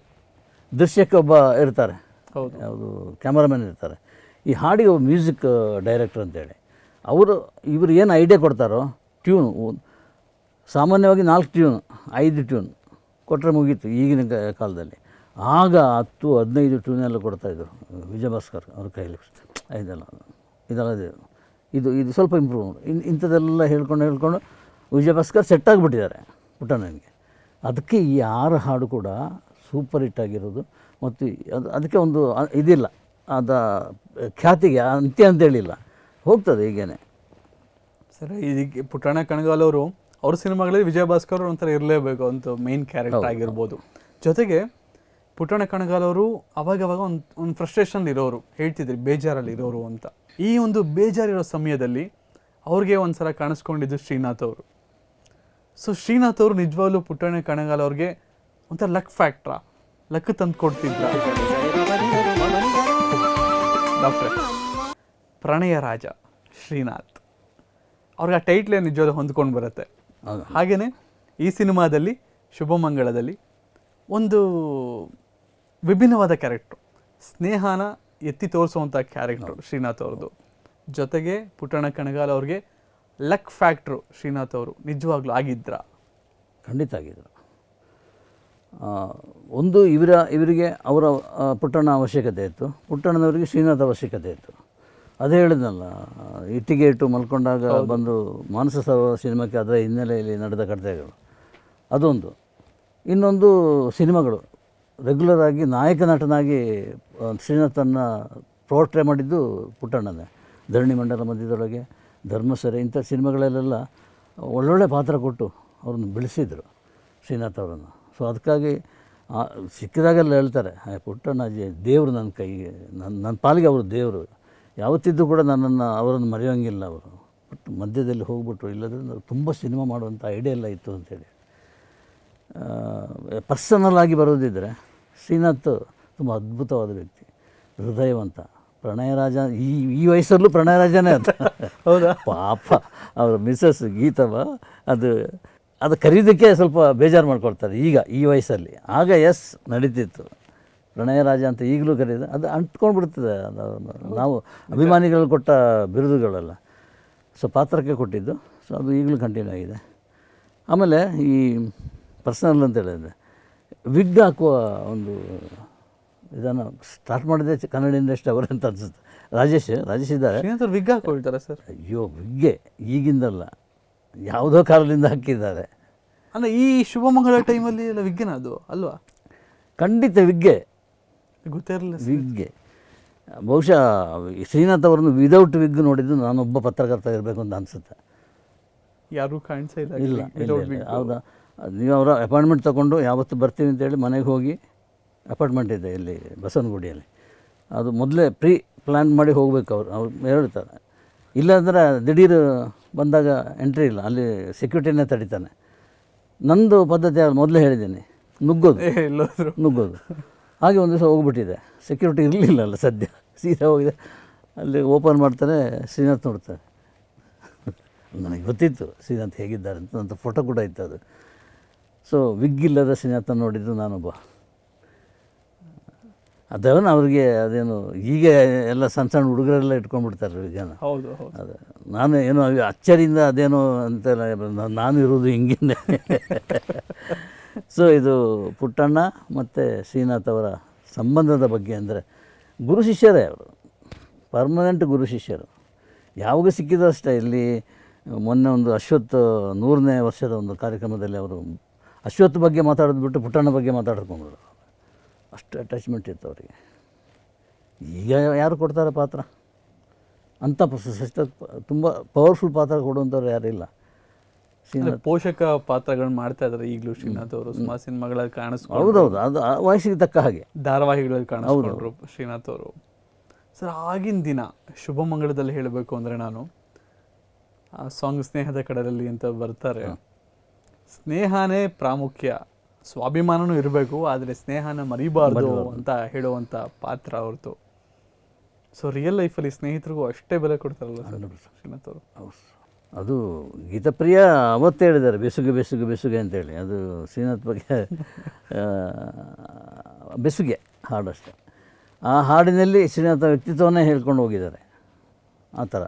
ದೃಶ್ಯಕ್ಕೆ ಒಬ್ಬ ಇರ್ತಾರೆ. ಹೌದು. ಯಾವುದು ಕ್ಯಾಮರಾಮನ್ ಇರ್ತಾರೆ. ಈ ಹಾಡಿಗೆ ಒಬ್ಬ ಮ್ಯೂಸಿಕ್ ಡೈರೆಕ್ಟರ್ ಅಂತೇಳಿ. ಅವರು ಇವರು ಏನು ಐಡಿಯಾ ಕೊಡ್ತಾರೋ, ಟ್ಯೂನು ಸಾಮಾನ್ಯವಾಗಿ ನಾಲ್ಕು ಟ್ಯೂನ್, ಐದು ಟ್ಯೂನ್ ಕೊಟ್ಟರೆ ಮುಗೀತು ಈಗಿನ ಕಾಲದಲ್ಲಿ. ಆಗ ಹತ್ತು, ಹದಿನೈದು ಟ್ಯೂನೆಲ್ಲ ಕೊಡ್ತಾಯಿದ್ರು ವಿಜಯ ಭಾಸ್ಕರ್ ಅವ್ರ ಕೈಲಿ. ಇದೆಲ್ಲ ಇದೆಲ್ಲ ಇದೆ, ಇದು ಸ್ವಲ್ಪ ಇಂಪ್ರೂವ್ ಇನ್, ಇಂಥದ್ದೆಲ್ಲ ಹೇಳ್ಕೊಂಡು ಹೇಳ್ಕೊಂಡು ವಿಜಯ ಭಾಸ್ಕರ್ ಸೆಟ್ ಆಗಿಬಿಟ್ಟಿದ್ದಾರೆ ನನಗೆ ಅದಕ್ಕೆ ಈ ಆರು ಹಾಡು ಕೂಡ ಸೂಪರ್ ಹಿಟ್ ಆಗಿರೋದು. ಮತ್ತು ಅದು, ಅದಕ್ಕೆ ಒಂದು ಇದಿಲ್ಲ. ಅದ ಖ್ಯಾತಿಗೆ ಅಂತ್ಯ ಅಂತೇಳಿಲ್ಲ ಹೋಗ್ತದೆ ಹೀಗೇನೆ. ಸರಿ ಇದಕ್ಕೆ ಪುಟ್ಟಣ ಕಣಗಾಲ್ ಅವರು ಅವ್ರ ಸಿನಿಮಾಗಳಲ್ಲಿ ವಿಜಯ ಭಾಸ್ಕರ್ ಅವ್ರು ಒಂಥರ ಇರಲೇಬೇಕು ಅಂತ ಮೇನ್ ಕ್ಯಾರೆಕ್ಟರ್ ಆಗಿರ್ಬೋದು. ಜೊತೆಗೆ ಪುಟ್ಟಣ ಕಣಗಾಲ್ ಅವರು ಅವಾಗವಾಗ ಒಂದು ಒಂದು ಫ್ರಸ್ಟ್ರೇಷನ್ ಇರೋರು ಹೇಳ್ತಿದ್ರು ಬೇಜಾರಲ್ಲಿ ಇರೋರು ಅಂತ. ಈ ಒಂದು ಬೇಜಾರಿರೋ ಸಮಯದಲ್ಲಿ ಅವ್ರಿಗೆ ಒಂದ್ಸಲ ಕಾಣಿಸ್ಕೊಂಡಿದ್ದು ಶ್ರೀನಾಥ್ ಅವರು. ಸೊ ಶ್ರೀನಾಥ್ ಅವರು ನಿಜವಾಗ್ಲೂ ಪುಟ್ಟಣ್ಣ ಕಣಗಾಲ್ ಅವ್ರಿಗೆ ಒಂಥರ ಲಕ್ ಫ್ಯಾಕ್ಟ್ರಾ ಲಕ್ ತಂದು ಕೊಡ್ತಿದ್ರ ಡಾಕ್ಟ್ರೆ. ಪ್ರಣಯ ರಾಜ ಶ್ರೀನಾಥ್. ಅವ್ರಿಗೆ ಆ ಟೈಟ್ಲೇ ನಿಜವಾದ ಹೊಂದ್ಕೊಂಡು ಬರುತ್ತೆ. ಹಾಗೆಯೇ ಈ ಸಿನಿಮಾದಲ್ಲಿ ಶುಭಮಂಗಳದಲ್ಲಿ ಒಂದು ವಿಭಿನ್ನವಾದ ಕ್ಯಾರೆಕ್ಟ್ರು ಸ್ನೇಹನ ಎತ್ತಿ ತೋರಿಸುವಂಥ ಕ್ಯಾರೆಕ್ಟ್ರು ಶ್ರೀನಾಥ್ ಅವ್ರದ್ದು ಜೊತೆಗೆ ಪುಟ್ಟಣ ಕಣಗಾಲ್ ಅವ್ರಿಗೆ ಲಕ್ ಫ್ಯಾಕ್ಟ್ರು ಶ್ರೀನಾಥ್ ಅವರು ನಿಜವಾಗ್ಲೂ ಆಗಿದ್ರ? ಖಂಡಿತ ಆಗಿದ್ದರು ಆ, ಒಂದು ಇವರ ಇವರಿಗೆ ಅವರ ಪುಟ್ಟಣ ಪುಟ್ಟಣ್ಣ ಅವಶ್ಯಕತೆ ಇತ್ತು. ಪುಟ್ಟಣ್ಣನವರಿಗೆ ಶ್ರೀನಾಥ ಅವಶ್ಯಕತೆ ಇತ್ತು. ಅದೇ ಹೇಳಿದ್ನಲ್ಲ ಇಟ್ಟಿಗೆ ಇಟ್ಟು ಮಲ್ಕೊಂಡಾಗ ಬಂದು ಮಾನಸ ಸರೋವರ ಸಿನಿಮಾಕ್ಕೆ ಅದರ ಹಿನ್ನೆಲೆಯಲ್ಲಿ ನಡೆದ ಕಥೆಗಳು ಅದೊಂದು. ಇನ್ನೊಂದು ಸಿನಿಮಾಗಳು. ರೆಗ್ಯುಲರ್ ಆಗಿ ನಾಯಕ ನಟನಾಗಿ ಶ್ರೀನಾಥನ್ನ ಪ್ರೋಟ್ರೆ ಮಾಡಿದ್ದು ಪುಟ್ಟಣ್ಣನೇ. ಧರಣಿ ಮಂಡಲ ಮಧ್ಯದೊಳಗೆ ಧರ್ಮಸರೆ ಇಂಥ ಸಿನಿಮಾಗಳಲ್ಲೆಲ್ಲ ಒಳ್ಳೊಳ್ಳೆ ಪಾತ್ರ ಕೊಟ್ಟು ಅವ್ರನ್ನ ಬೆಳೆಸಿದರು ಶ್ರೀನಾಥ್ ಅವರನ್ನು. ಸೊ ಅದಕ್ಕಾಗಿ ಸಿಕ್ಕಿದಾಗೆಲ್ಲ ಹೇಳ್ತಾರೆ "ಆ, ಪುಟ್ಟಣ್ಣಾಜಿ ದೇವರು ನನ್ನ ಕೈಗೆ ನನ್ನ ನನ್ನ ಪಾಲಿಗೆ ಅವರು ದೇವರು. ಯಾವತ್ತಿದ್ದು ಕೂಡ ನನ್ನನ್ನು ಅವರನ್ನು ಮರೆಯೋಂಗಿಲ್ಲ ಅವರು. ಬಟ್ ಮಧ್ಯದಲ್ಲಿ ಹೋಗ್ಬಿಟ್ರು ಇಲ್ಲದ್ರೆ ನಾವು ತುಂಬ ಸಿನಿಮಾ ಮಾಡುವಂಥ ಐಡಿಯಾ ಎಲ್ಲ ಇತ್ತು ಅಂತೇಳಿ ಪರ್ಸನಲ್ ಆಗಿ ಬರೋದಿದ್ದರೆ ಶ್ರೀನಾಥ್ ತುಂಬ ಅದ್ಭುತವಾದ ವ್ಯಕ್ತಿ ಹೃದಯವಂತ ಪ್ರಣಯರಾಜ ಈ ಈ ವಯಸ್ಸಲ್ಲೂ ಪ್ರಣಯರಾಜನೇ ಅಂತ. ಹೌದಾ? ಪಾಪ ಅವರ ಮಿಸ್ಸಸ್ ಗೀತವ ಅದು ಅದು ಕರೀದಕ್ಕೆ ಸ್ವಲ್ಪ ಬೇಜಾರು ಮಾಡ್ಕೊಳ್ತಾರೆ ಈಗ ಈ ವಯಸ್ಸಲ್ಲಿ. ಆಗ ಎಸ್ ನಡೀತಿತ್ತು. ಪ್ರಣಯರಾಜ ಅಂತ ಈಗಲೂ ಕರೀದು ಅದು ಅಂಟ್ಕೊಂಡು ಬಿಡ್ತದೆ ಅದು ನಾವು ಅಭಿಮಾನಿಗಳು ಕೊಟ್ಟ ಬಿರುದುಗಳೆಲ್ಲ. ಸೊ ಪಾತ್ರಕ್ಕೆ ಕೊಟ್ಟಿದ್ದು. ಸೊ ಅದು ಈಗಲೂ ಕಂಟಿನ್ಯೂ ಆಗಿದೆ. ಆಮೇಲೆ ಈ ಪರ್ಸನಲ್ ಅಂತ ಹೇಳಿದ್ರೆ ವಿಗ್ ಹಾಕುವ ಒಂದು ಇದನ್ನು ಸ್ಟಾರ್ಟ್ ಮಾಡಿದೆ ಕನ್ನಡ ಇಂಡಸ್ಟ್ರಿ ಅವರು ಅಂತ ಅನಿಸುತ್ತೆ. ರಾಜೇಶ್ ರಾಜೇಶ್ ಇದ್ದಾರೆ. ವಿಗ್ ಹಾಕೊಳ್ತಾರೆ ಸರ್? ಅಯ್ಯೋ ವಿಗ್ಗೆ ಈಗಿಂದಲ್ಲ. ಯಾವುದೋ ಕಾಲದಿಂದ ಹಾಕಿದ್ದಾರೆ. ಅಂದ್ರೆ ಈ ಶುಭಮಂಗಳ ಟೈಮಲ್ಲಿ ಎಲ್ಲ ವಿಗ್ಗನ ಅದು ಅಲ್ವಾ? ಖಂಡಿತ ವಿಗ್ಗೆ ಗೊತ್ತಿರಲಿಲ್ಲ ವಿಗ್ಗೆ ಬಹುಶಃ ಶ್ರೀನಾಥ್ ಅವರನ್ನು ವಿದೌಟ್ ವಿಗ್ ನೋಡಿದ್ದು ನಾನೊಬ್ಬ ಪತ್ರಕರ್ತ ಇರಬೇಕು ಅಂತ ಅನಿಸುತ್ತೆ. ಯಾರು ಕಾಣಿಸ್ತಾ ಇಲ್ಲ ಇಲ್ಲ. ಹೌದಾ? ನೀವು ಅವರ ಅಪಾಯಿಂಟ್ಮೆಂಟ್ ತೊಗೊಂಡು ಯಾವತ್ತು ಬರ್ತೀವಿ ಅಂತೇಳಿ ಮನೆಗೆ ಹೋಗಿ ಅಪಾರ್ಟ್ಮೆಂಟ್ ಇದೆ ಇಲ್ಲಿ ಬಸವನಗುಡಿಯಲ್ಲಿ. ಅದು ಮೊದಲೇ ಪ್ರೀ ಪ್ಲ್ಯಾನ್ ಮಾಡಿ ಹೋಗ್ಬೇಕು ಅವ್ರು. ಅವ್ರು ಹೇಳ್ತಾರೆ ಇಲ್ಲಾಂದ್ರೆ ದಿಢೀರ್ ಬಂದಾಗ ಎಂಟ್ರಿ ಇಲ್ಲ. ಅಲ್ಲಿ ಸೆಕ್ಯೂರಿಟಿನೇ ತಡಿತಾನೆ. ನಂದು ಪದ್ಧತಿ ಮೊದಲೇ ಹೇಳಿದ್ದೀನಿ. ನುಗ್ಗೋದು. ಎಲ್ಲಾದರೂ. ನುಗ್ಗೋದು. ಹಾಗೆ ಒಂದು ದಿವಸ ಹೋಗ್ಬಿಟ್ಟಿದೆ. ಸೆಕ್ಯೂರಿಟಿ ಇರಲಿಲ್ಲ ಅಲ್ಲ ಸದ್ಯ. ಸೀದಾ ಹೋಗಿದೆ. ಅಲ್ಲಿ ಓಪನ್ ಮಾಡ್ತಾರೆ ಶ್ರೀನಾಥ್ ನೋಡ್ತಾರೆ ನನಗೆ ಗೊತ್ತಿತ್ತು ಶ್ರೀನಾಥ್ ಹೇಗಿದ್ದಾರೆ ಅಂತ. ನನ್ನ ಫೋಟೋ ಕೂಡ ಇತ್ತು ಅದು. ಸೊ ವಿಗ್ ಇಲ್ಲದ ಶ್ರೀನಾಥ ನೋಡಿದ್ದು ನಾನೊಬ್ಬ. ಅದವನ್ನ ಅವ್ರಿಗೆ ಅದೇನು ಈಗ ಎಲ್ಲ ಸಣ್ಣ ಸಣ್ಣ ಹುಡುಗರೆಲ್ಲ ಇಟ್ಕೊಂಡ್ಬಿಡ್ತಾರೆ ವಿಗ್ಗನ ಹೌದು ಹೌದು. ಅದೇ ನಾನು ಏನೋ ಅಚ್ಚರಿಯಿಂದ ಅದೇನೋ ಅಂತೆಲ್ಲ ನಾನು ಇರೋದು ಹಿಂಗಿಂದೆ ಸೊ ಇದು ಪುಟ್ಟಣ್ಣ ಮತ್ತು ಶ್ರೀನಾಥ್ ಅವರ ಸಂಬಂಧದ ಬಗ್ಗೆ ಅಂದರೆ ಗುರು ಶಿಷ್ಯರೇ ಅವರು ಪರ್ಮನೆಂಟ್ ಗುರು ಶಿಷ್ಯರು. ಯಾವಾಗ ಸಿಕ್ಕಿದ್ರು ಅಷ್ಟೇ ಇಲ್ಲಿ ಮೊನ್ನೆ ಒಂದು ಅಶ್ವತ್ ನೂರನೇ ವರ್ಷದ ಒಂದು ಕಾರ್ಯಕ್ರಮದಲ್ಲಿ ಅವರು ಅಶ್ವತ್ ಬಗ್ಗೆ ಮಾತಾಡೋದು ಬಿಟ್ಟು ಪುಟ್ಟಣ್ಣ ಬಗ್ಗೆ ಮಾತಾಡ್ಕೊಂಡ್ರು. ಅಷ್ಟು ಅಟ್ಯಾಚ್ಮೆಂಟ್ ಇತ್ತು ಅವರಿಗೆ. ಈಗ ಯಾರು ಕೊಡ್ತಾರೆ ಪಾತ್ರ? ಅಂಥ ತುಂಬ ಪವರ್ಫುಲ್ ಪಾತ್ರ ಕೊಡುವಂಥವ್ರು ಯಾರಿಲ್ಲ ಪೋಷಕ ಪಾತ್ರಗಳನ್ನ ಮಾಡ್ತಾ ಇದಾರೆ ಈಗಲೂ ಶ್ರೀನಾಥ್ ಅವರು. ಸುಮಾರು ಸಿನಿಮಾಗಳಲ್ಲಿ ಕಾಣಿಸ್ಕೊಂಡು ಹೌದೌದು. ಅದು ಆ ವಯಸ್ಸಿಗೆ ತಕ್ಕ ಹಾಗೆ. ಧಾರಾವಾಹಿಗಳಲ್ಲಿ ಕಾಣಿಸ್ಕೊಂಡ್ರು ಶ್ರೀನಾಥ್ ಅವರು. ಸರ್ ಆಗಿನ ದಿನ ಶುಭಮಂಗಳದಲ್ಲಿ ಹೇಳಬೇಕು ಅಂದರೆ ನಾನು ಆ ಸಾಂಗ್ ಸ್ನೇಹದ ಕಡಲಲ್ಲಿ ಅಂತ ಬರ್ತಾರೆ. ಸ್ನೇಹನೇ ಪ್ರಾಮುಖ್ಯ. ಸ್ವಾಭಿಮಾನನೂ ಇರಬೇಕು ಆದರೆ ಸ್ನೇಹನ ಮರಿಬಾರ್ದು ಅಂತ ಹೇಳುವಂಥ ಪಾತ್ರ ಅವ್ರದ್ದು ಸೊ ರಿಯಲ್ ಲೈಫಲ್ಲಿ ಸ್ನೇಹಿತರಿಗೂ ಅಷ್ಟೇ ಬೆಲೆ ಕೊಡ್ತಾರಲ್ಲ ಸರ್ ಶ್ರೀನಾಥ್ ಅವರು? ಹೌದು. ಅದು ಗೀತಪ್ರಿಯ ಅವತ್ತು ಹೇಳಿದ್ದಾರೆ ಬೆಸುಗೆ ಬೆಸುಗೆ ಬೆಸುಗೆ ಅಂತೇಳಿ. ಅದು ಶ್ರೀನಾಥ್ ಬಗ್ಗೆ ಬೆಸುಗೆ ಹಾಡಷ್ಟೇ ಆ ಹಾಡಿನಲ್ಲಿ ಶ್ರೀನಾಥ ವ್ಯಕ್ತಿತ್ವವನ್ನೇ ಹೇಳ್ಕೊಂಡು ಹೋಗಿದ್ದಾರೆ. ಆ ಥರ.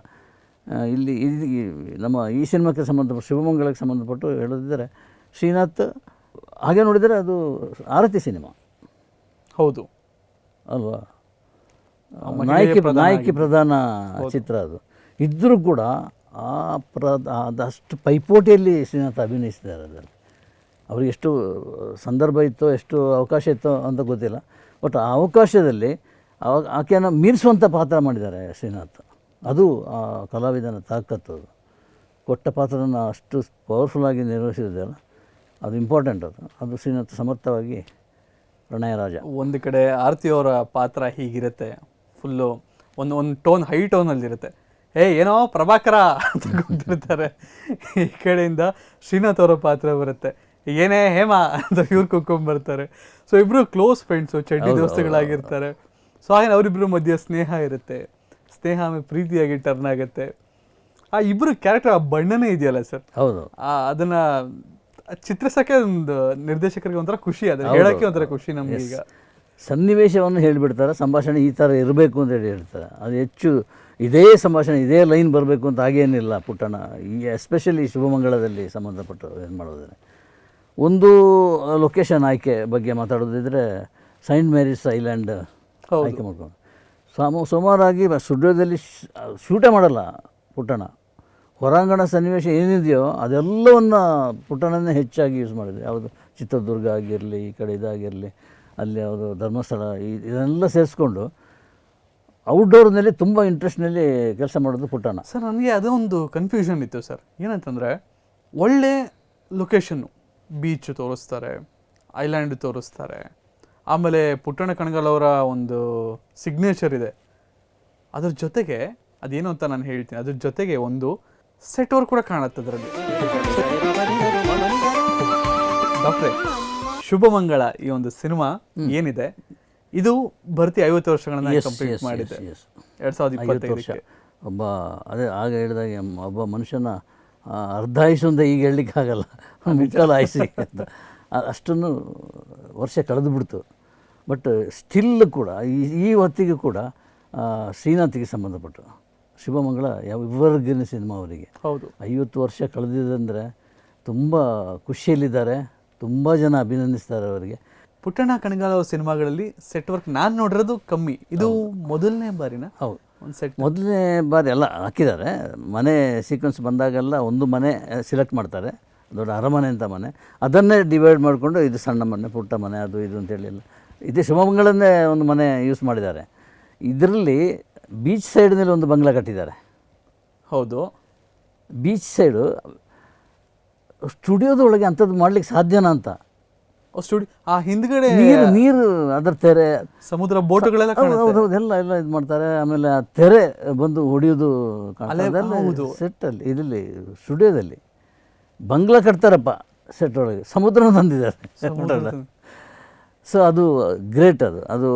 ಇಲ್ಲಿ ಇಲ್ಲಿ ನಮ್ಮ ಈ ಸಿನಿಮಾಕ್ಕೆ ಸಂಬಂಧಪಟ್ಟು ಶಿವಮಂಗಳಕ್ಕೆ ಸಂಬಂಧಪಟ್ಟು ಹೇಳೋದಿದ್ದರೆ ಶ್ರೀನಾಥ್ ಹಾಗೆ ನೋಡಿದರೆ ಅದು ಆರತಿ ಸಿನಿಮಾ. ಹೌದು. ಅಲ್ವಾ? ನಾಯಕಿ ನಾಯಕಿ ಪ್ರಧಾನ ಚಿತ್ರ ಅದು. ಇದ್ದರೂ ಕೂಡ ಆ ಪ್ರ ಅದಷ್ಟು ಪೈಪೋಟಿಯಲ್ಲಿ ಶ್ರೀನಾಥ್ ಅಭಿನಯಿಸಿದ್ದಾರೆ ಅದರಲ್ಲಿ. ಅವ್ರಿಗೆ ಎಷ್ಟು ಸಂದರ್ಭ ಇತ್ತೋ ಎಷ್ಟು ಅವಕಾಶ ಇತ್ತೋ ಅಂತ ಗೊತ್ತಿಲ್ಲ. ಬಟ್ ಆ ಅವಕಾಶದಲ್ಲಿ ಅವಾಗ ಆಕೆಯನ್ನು ಮೀರಿಸುವಂಥ ಪಾತ್ರ ಮಾಡಿದ್ದಾರೆ ಶ್ರೀನಾಥ್. ಅದು ಆ ಕಲಾವಿದನ ತಾಕತ್ತು ಅದು. ಕೊಟ್ಟ ಪಾತ್ರನ ಅಷ್ಟು ಪವರ್ಫುಲ್ಲಾಗಿ ನಿರ್ವಹಿಸಿದೆಯಲ್ಲ ಅದು ಇಂಪಾರ್ಟೆಂಟ್ ಅದು. ಅದು ಶ್ರೀನಾಥ್ ಸಮರ್ಥವಾಗಿ ಪ್ರಣಯರಾಜ. ಒಂದು ಕಡೆ ಆರತಿ ಅವರ ಪಾತ್ರ ಹೀಗಿರುತ್ತೆ. ಫುಲ್ಲು ಒಂದು ಒಂದು ಟೋನ್ ಹೈ ಟೋನಲ್ಲಿರುತ್ತೆ ಏ ಏನೋ ಪ್ರಭಾಕರ ಅಂತ ಕೂತಿರ್ತಾರೆ ಈ ಕಡೆಯಿಂದ ಶ್ರೀನಾಥ್ ಅವರ ಪಾತ್ರ ಬರುತ್ತೆ. ಏನೇ ಹೇಮ ಅಂತ ಇವ್ರು ಕುಕ್ಕೊಂಬರ್ತಾರೆ ಸೊ ಇಬ್ಬರು ಕ್ಲೋಸ್ ಫ್ರೆಂಡ್ಸು ಚಡ್ಡಿ ದೋಸ್ತಗಳಾಗಿರ್ತಾರೆ. ಸೊ ಹಾಗೆ ಅವರಿಬ್ಬರು ಮಧ್ಯೆ ಸ್ನೇಹ ಇರುತ್ತೆ. ಸ್ನೇಹ ಆಮೇಲೆ ಪ್ರೀತಿಯಾಗಿ ಟರ್ನ್ ಆಗುತ್ತೆ. ಆ ಇಬ್ಬರು ಕ್ಯಾರೆಕ್ಟರ್ ಆ ಬಣ್ಣನೇ ಇದೆಯಲ್ಲ ಸರ್? ಹೌದು. ಅದನ್ನ ಚಿತ್ರಿಸಕ್ಕೆ ಒಂದು ನಿರ್ದೇಶಕರಿಗೆ ಒಂಥರ ಖುಷಿ ಅದ ಹೇಳಕ್ಕೆ ಒಂಥರ ಖುಷಿ ನಮ್ಗೆ ಈಗ. ಸನ್ನಿವೇಶವನ್ನು ಹೇಳಿಬಿಡ್ತಾರೆ ಸಂಭಾಷಣೆ ಈ ಥರ ಇರಬೇಕು ಅಂತ ಹೇಳಿ ಹೇಳ್ತಾರೆ. ಅದು ಹೆಚ್ಚು ಇದೇ ಸಂಭಾಷಣೆ ಇದೇ ಲೈನ್ ಬರಬೇಕು ಅಂತ ಹಾಗೇನಿಲ್ಲ ಪುಟ್ಟಣ ಈ ಎಸ್ಪೆಷಲಿ ಶುಭಮಂಗಳದಲ್ಲಿ ಸಂಬಂಧಪಟ್ಟು ಏನು ಮಾಡೋದ್ರೆ ಒಂದು ಲೊಕೇಶನ್ ಆಯ್ಕೆ ಬಗ್ಗೆ ಮಾತಾಡೋದಿದ್ರೆ ಸೈಂಟ್ ಮೇರಿಸ್ ಐಲ್ಯಾಂಡ್. ಆಯ್ಕೆ ಮಾಡ್ಕೊಂಡು. ಸಾಮ ಸುಮಾರಾಗಿ ಸ್ಟುಡಿಯೋದಲ್ಲಿ ಶೂಟೇ ಮಾಡಲ್ಲ ಪುಟ್ಟಣ ಹೊರಾಂಗಣ ಸನ್ನಿವೇಶ ಏನಿದೆಯೋ ಅದೆಲ್ಲವನ್ನು ಪುಟ್ಟಣನೇ ಹೆಚ್ಚಾಗಿ ಯೂಸ್ ಮಾಡಿದೆ. ಯಾವುದು ಚಿತ್ರದುರ್ಗ ಆಗಿರಲಿ, ಈ ಕಡೆ ಇದಾಗಿರಲಿ, ಅಲ್ಲಿ ಅವರು ಧರ್ಮಸ್ಥಳ ಇದನ್ನೆಲ್ಲ ಸೇರಿಸ್ಕೊಂಡು ಔಟ್ಡೋರ್ನಲ್ಲಿ ತುಂಬ ಇಂಟ್ರೆಸ್ಟ್ನಲ್ಲಿ ಕೆಲಸ ಮಾಡೋದು ಪುಟ್ಟಣ ಸರ್, ನನಗೆ ಅದೇ ಒಂದು ಕನ್ಫ್ಯೂಷನ್ ಇತ್ತು ಸರ್. ಏನಂತಂದರೆ, ಒಳ್ಳೆ ಲೊಕೇಶನ್ನು ಬೀಚ್ ತೋರಿಸ್ತಾರೆ ಐಲ್ಯಾಂಡ್ ತೋರಿಸ್ತಾರೆ, ಆಮೇಲೆ ಪುಟ್ಟಣ ಕಣಗಳವರ ಒಂದು ಸಿಗ್ನೇಚರ್ ಇದೆ. ಅದ್ರ ಜೊತೆಗೆ, ಅದೇನು ಅಂತ ನಾನು ಹೇಳ್ತೀನಿ, ಅದ್ರ ಜೊತೆಗೆ ಒಂದು ಸೆಟ್ ವರ್ಕ್ ಕೂಡ ಕಾಣುತ್ತೆ ಅದರಲ್ಲಿ. ಡಾಕ್ಟ್ರೆ ಶುಭಮಂಗಳ ಈ ಒಂದು ಸಿನಿಮಾ ಏನಿದೆ? ಇದು ಭರ್ತಿ ಐವತ್ತು ವರ್ಷಗಳನ್ನ ಕಂಪ್ಲೀಟ್ ಮಾಡಿದೆ. ಎರಡ್ ಸಾವಿರದ ಇಪ್ಪತ್ತೈದು ವರ್ಷ. ಇಪ್ಪತ್ತೈದಕ್ಕೆ ಒಬ್ಬ ಅದೇ ಆಗ ಹೇಳಿದಾಗ ಒಬ್ಬ ಮನುಷ್ಯನ ಆ, ಅರ್ಧ ಆಯುಷು ಅಂತ ಈಗ ಹೇಳಲಿಕ್ಕೆ ಆಗಲ್ಲ ಮುಕ್ಕಾಲು ಆಯ್ಸಿ ಅಂತ. ಅಷ್ಟನ್ನು ವರ್ಷ ಕಳೆದು ಬಿಡ್ತು. ಬಟ್ ಸ್ಟಿಲ್ ಕೂಡ ಈ ಈ ಹೊತ್ತಿಗೆ ಕೂಡ ಶ್ರೀನಾಥಿಗೆ ಸಂಬಂಧಪಟ್ಟು. ಶುಭಮಂಗಳ ಯಾವ ಇವರ್ಗಿನ ಸಿನಿಮಾ ಅವರಿಗೆ. ಹೌದು. ಐವತ್ತು ವರ್ಷ ಕಳೆದಿದೆ ಅಂದರೆ ತುಂಬ ಖುಷಿಯಲ್ಲಿದ್ದಾರೆ ತುಂಬ ಜನ ಅಭಿನಂದಿಸ್ತಾರೆ ಅವರಿಗೆ. ಪುಟ್ಟಣ್ಣ ಕಣಗಾಲ ಅವ್ರ ಸಿನಿಮಾಗಳಲ್ಲಿ ಸೆಟ್ ವರ್ಕ್ ನಾನು ನೋಡಿರೋದು ಕಮ್ಮಿ. ಇದು ಮೊದಲನೇ ಬಾರಿನ? ಹೌದು. ಒಂದು ಸೆಟ್ ಮೊದಲನೇ ಬಾರಿ ಎಲ್ಲ ಹಾಕಿದ್ದಾರೆ. ಮನೆ ಸೀಕ್ವೆನ್ಸ್ ಬಂದಾಗೆಲ್ಲ ಒಂದು ಮನೆ ಸಿಲೆಕ್ಟ್ ಮಾಡ್ತಾರೆ. ದೊಡ್ಡ ಅರಮನೆ ಅಂತ ಮನೆ. ಅದನ್ನೇ ಡಿವೈಡ್ ಮಾಡಿಕೊಂಡು ಇದು ಸಣ್ಣ ಮನೆ ಪುಟ್ಟ ಮನೆ ಅದು ಇದು ಅಂತೇಳಿ ಎಲ್ಲ. ಇದೇ ಶಿವಮಂಗಳನ್ನೇ ಒಂದು ಮನೆ ಯೂಸ್ ಮಾಡಿದ್ದಾರೆ. ಇದರಲ್ಲಿ ಬೀಚ್ ಸೈಡ್ನಲ್ಲಿ ಒಂದು ಬಂಗ್ಲಾ ಕಟ್ಟಿದ್ದಾರೆ. ಹೌದು. ಬೀಚ್ ಸೈಡು ಸ್ಟುಡಿಯೋದೊಳಗೆ ಅಂಥದ್ದು ಮಾಡ್ಲಿಕ್ಕೆ ಸಾಧ್ಯನಾ ಅಂತ. ಸ್ಟುಡಿಯೋ ಆ ಹಿಂದ್ಗಡೆ ನೀರು ನೀರು ಅದರ ತೆರೆ. ಸಮುದ್ರ ಬೋಟುಗಳೆಲ್ಲ ಹೌದು ಹೌದು ಎಲ್ಲ ಎಲ್ಲ ಇದು ಮಾಡ್ತಾರೆ. ಆಮೇಲೆ ಆ ತೆರೆ ಬಂದು ಹೊಡಿಯೋದು ಹೌದು. ಸೆಟ್ಟಲ್ಲಿ ಇದರಲ್ಲಿ ಸ್ಟುಡಿಯೋದಲ್ಲಿ ಬಂಗ್ಲಾ ಕಟ್ತಾರಪ್ಪ ಸೆಟ್ ಒಳಗೆ. ಸಮುದ್ರ ತಂದಿದ್ದಾರೆ. ಸೊ ಅದು ಗ್ರೇಟ್ ಅದು. ಅದು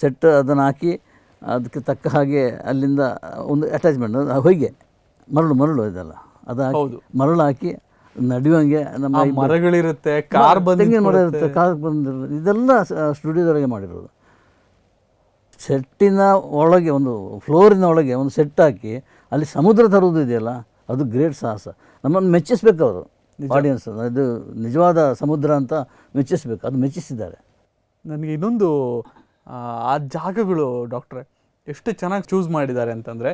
ಸೆಟ್ ಅದನ್ನು ಹಾಕಿ ಅದಕ್ಕೆ ತಕ್ಕ ಹಾಗೆ ಅಲ್ಲಿಂದ ಒಂದು ಅಟ್ಯಾಚ್ಮೆಂಟ್ ಹೊಯ್ಗೆ ಮರಳು ಮರಳು ಇದೆಲ್ಲ. ಅದು ಹಾಕಿ ಹೌದು. ಮರಳು ಹಾಕಿ ನಡೆಯುವಂಗೆ ನಮ್ಮ ಮರಗಳಿರುತ್ತೆ ಕಾರ್ ತೆಂಗಿನ ಮರ ಇರುತ್ತೆ ಕಾರ್ ಬಂದಿರುತ್ತೆ ಇದೆಲ್ಲ ಸ್ಟುಡಿಯೋದೊಳಗೆ ಮಾಡಿರೋದು. ಸೆಟ್ಟಿನ ಒಳಗೆ ಒಂದು ಫ್ಲೋರಿನ ಒಳಗೆ ಒಂದು ಸೆಟ್ ಹಾಕಿ ಅಲ್ಲಿ ಸಮುದ್ರ ತರೋದು ಇದೆಯಲ್ಲ ಅದು ಗ್ರೇಟ್ ಸಾಹಸ. ನಮ್ಮನ್ನು ಮೆಚ್ಚಿಸ್ಬೇಕು ಅವರು. ಆಡಿಯನ್ಸ್ ಅದು ನಿಜವಾದ ಸಮುದ್ರ ಅಂತ ಮೆಚ್ಚಿಸ್ಬೇಕು ಅದು ಮೆಚ್ಚಿಸಿದ್ದಾರೆ. ನನಗೆ ಇನ್ನೊಂದು ಆ, ಜಾಗಗಳು ಡಾಕ್ಟ್ರೆ ಎಷ್ಟು ಚೆನ್ನಾಗಿ ಚೂಸ್ ಮಾಡಿದ್ದಾರೆ ಅಂತಂದ್ರೆ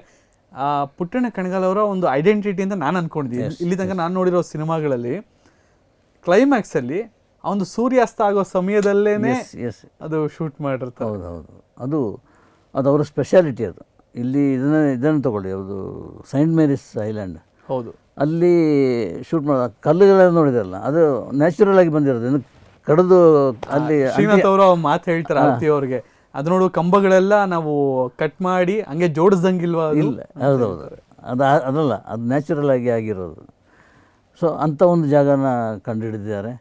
ಆ ಪುಟ್ಟಣ್ಣ ಕಣಗಾಲ್ ಅವರ ಒಂದು ಐಡೆಂಟಿಟಿ ಅಂತ ನಾನು ಅನ್ಕೊಂಡಿದ್ದೀನಿ. ಇಲ್ಲಿ ತನಕ ನಾನು ನೋಡಿರೋ ಸಿನಿಮಾಗಳಲ್ಲಿ ಕ್ಲೈಮ್ಯಾಕ್ಸ್ ಅಲ್ಲಿ ಆ ಒಂದು ಸೂರ್ಯಾಸ್ತ ಆಗೋ ಎಸ್ ಅದು ಶೂಟ್ ಮಾಡಿರ್ತಾರೆ. ಹೌದು ಹೌದು. ಅದು ಅದು ಅವರ ಸ್ಪೆಷಾಲಿಟಿ ಅದು. ಇಲ್ಲಿ ಇದನ್ನು ಇದನ್ನು ತಗೊಳ್ಳಿ ಅದು ಸೈಂಟ್ ಮೇರಿಸ್ ಐಲ್ಯಾಂಡ್ ಹೌದು. ಅಲ್ಲಿ ಶೂಟ್ ಮಾಡೋ ಕಲ್ಲುಗಳೆಲ್ಲ ನೋಡಿದ್ರಲ್ಲ ಅದು ನ್ಯಾಚುರಲ್ ಆಗಿ ಬಂದಿರೋದು. ಕಡಿದು ಅಲ್ಲಿ ಶ್ರೀನಾಥ್ ಅವರು ಮಾತು ಹೇಳ್ತಾರೆ ಆರತಿ ಅವ್ರಿಗೆ. ಅದು ನೋಡು ಕಂಬಗಳೆಲ್ಲ ನಾವು ಕಟ್ ಮಾಡಿ ಹಂಗೆ ಜೋಡಿಸ್ದಂಗಿಲ್ವಾ? ಇಲ್ಲ ಹೌದೌದು. ಅದು ಅದಲ್ಲ ಅದು ನ್ಯಾಚುರಲ್ ಆಗಿ ಆಗಿರೋದು. ಸೊ ಅಂಥ ಒಂದು ಜಾಗನ ಕಂಡುಹಿಡಿದಿದ್ದಾರೆ